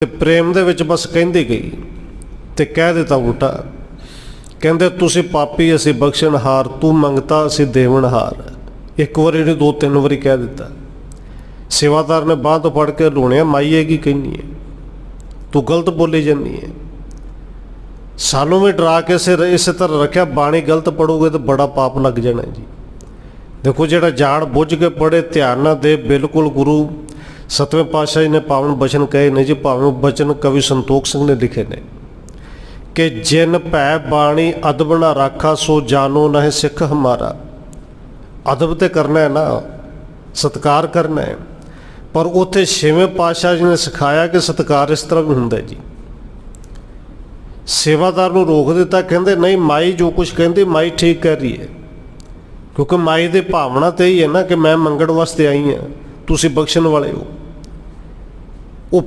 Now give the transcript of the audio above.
ਤੇ ਪ੍ਰੇਮ ਦੇ ਵਿੱਚ ਬਸ ਕਹਿੰਦੀ ਗਈ ਤੇ ਕਹਿ ਦਿੱਤਾ ਬੂਟਾ ਕਹਿੰਦੇ, ਤੁਸੀਂ ਪਾਪੀ ਅਸੀਂ ਬਖਸ਼ਣਹਾਰ ਤੂੰ ਮੰਗਤਾ ਅਸੀਂ ਦੇਵਣਹਾਰ ਇੱਕ ਵਾਰੀ ਨਹੀਂ, ਦੋ, ਤਿੰਨ ਵਾਰੀ ਕਹਿ ਦਿੱਤਾ। ਸੇਵਾਦਾਰ ਨੇ ਬਾਂਹ ਤੋਂ ਫੜ ਕੇ ਰੋਣਿਆ ਮਾਈਏ ਕੀ ਕਹਿੰਨੀ ਹੈ? ਤੂੰ ਗਲਤ ਬੋਲੀ ਜਾਂਦੀ ਹੈ। ਸਾਨੂੰ ਵੀ ਡਰਾ ਕੇ ਇਸੇ ਇਸੇ ਤਰ੍ਹਾਂ ਰੱਖਿਆ, ਬਾਣੀ ਗਲਤ ਪੜੋਗੇ ਤਾਂ ਬੜਾ ਪਾਪ ਲੱਗ ਜਾਣਾ ਜੀ। ਦੇਖੋ ਜਿਹੜਾ ਜਾਣ ਬੁੱਝ ਕੇ ਪੜੇ ਧਿਆਨ ਨਾ ਦੇ, ਬਿਲਕੁਲ ਗੁਰੂ ਸਤਵੇਂ ਪਾਤਸ਼ਾਹ ਜੀ ਨੇ ਪਾਵਨ ਬਚਨ ਕਹੇ ਨੇ ਜੀ ਪਾਵਨ ਬਚਨ ਕਵੀ ਸੰਤੋਖ ਸਿੰਘ ਨੇ ਲਿਖੇ ਨੇ। ਕਿ ਜਿਨ ਭੈ ਬਾਣੀ ਅਦਬ ਨਾ ਰਾਖਾ, ਸੋ ਜਾਨੋ ਨਹਿ ਸਿੱਖ ਹਮਾਰਾ। ਅਦਬ ਤੇ ਕਰਨਾ ਹੈ ਨਾ, ਸਤਕਾਰ ਕਰਨਾ ਹੈ। ਪਰ ਉੱਥੇ ਛੇਵੇਂ ਪਾਤਸ਼ਾਹ ਜੀ ਨੇ ਸਿਖਾਇਆ ਕਿ ਸਤਕਾਰ ਇਸ ਤਰ੍ਹਾਂ ਵੀ ਹੁੰਦਾ ਜੀ। ਸੇਵਾਦਾਰ ਨੂੰ ਰੋਕ ਦਿੱਤਾ, ਕਹਿੰਦੇ ਨਹੀਂ, ਮਾਈ ਜੋ ਕੁਝ ਕਹਿੰਦੀ, ਮਾਈ ਠੀਕ ਕਰ ਰਹੀ ਹੈ। ਕਿਉਂਕਿ ਮਾਈ ਦੇ ਭਾਵਨਾ ਤੇ ਹੀ ਹੈ ਨਾ ਕਿ ਮੈਂ ਮੰਗਣ ਵਾਸਤੇ ਆਈ ਹਾਂ, ਤੁਸੀਂ ਬਖਸ਼ਣ ਵਾਲੇ ਹੋ। o